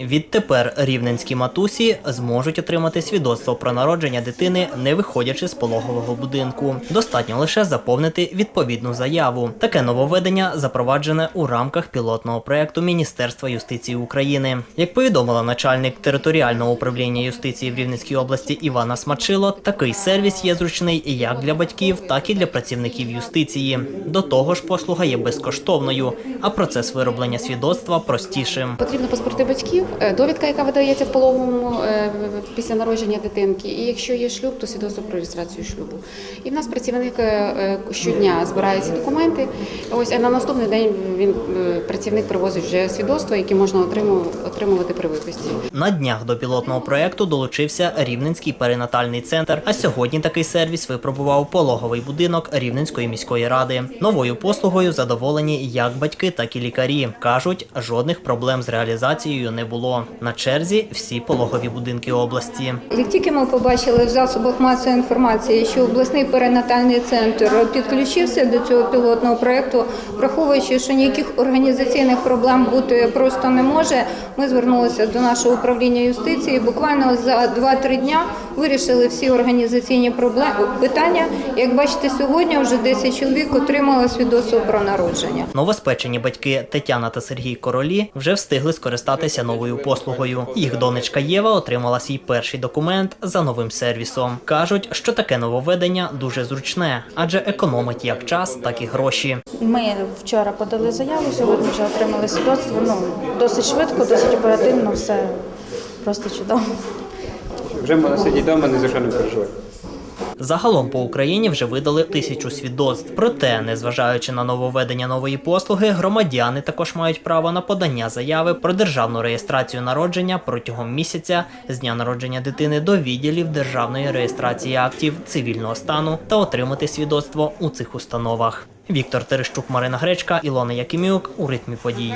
Відтепер рівненські матусі зможуть отримати свідоцтво про народження дитини, не виходячи з пологового будинку. Достатньо лише заповнити відповідну заяву. Таке нововведення запроваджене у рамках пілотного проекту Міністерства юстиції України. Як повідомила начальник територіального управління юстиції в Рівненській області Івана Смачило, такий сервіс є зручний як для батьків, так і для працівників юстиції. До того ж, послуга є безкоштовною, а процес вироблення свідоцтва простішим. Потрібно паспорти батьків, довідка, яка видається в пологовому е, після народження дитинки. І якщо є шлюб, то свідоцтво про реєстрацію шлюбу. І в нас працівник е, е, щодня збирає ці документи. Ось а на наступний день він е, працівник привозить вже свідоцтво, яке можна отримувати, при виписці. На днях до пілотного проекту долучився Рівненський перинатальний центр. А сьогодні такий сервіс випробував пологовий будинок Рівненської міської ради. Новою послугою задоволені як батьки, так і лікарі. кажуть, жодних проблем з реалізацією не було. На черзі всі пологові будинки області. Як тільки ми побачили в засобах масової інформації, що обласний перинатальний центр підключився до цього пілотного проєкту, враховуючи, що ніяких організаційних проблем бути просто не може, ми звернулися до нашого управління юстиції. Буквально за 2-3 дня вирішили всі організаційні проблеми питання. Як бачите, сьогодні вже 10 чоловік отримали свідоцтво про народження. Новоспечені батьки Тетяна та Сергій Королі вже встигли скористатися новою послугою. Їх донечка Єва отримала свій перший документ за новим сервісом. кажуть, що таке нововведення дуже зручне, адже економить як час, так і гроші. Ми вчора подали заяву, сьогодні вже отримали свідоцтво. Ну досить швидко, досить оперативно, все просто чудово. Вже можна сидіти вдома, ні за що не переживати. Загалом по Україні вже видали тисячу свідоцтв. Проте, незважаючи на нововведення нової послуги, громадяни також мають право на подання заяви про державну реєстрацію народження протягом місяця з дня народження дитини до відділів державної реєстрації актів цивільного стану та отримати свідоцтво у цих установах. Віктор Терещук, Марина Гречка, Ілона Якимюк у ритмі подій.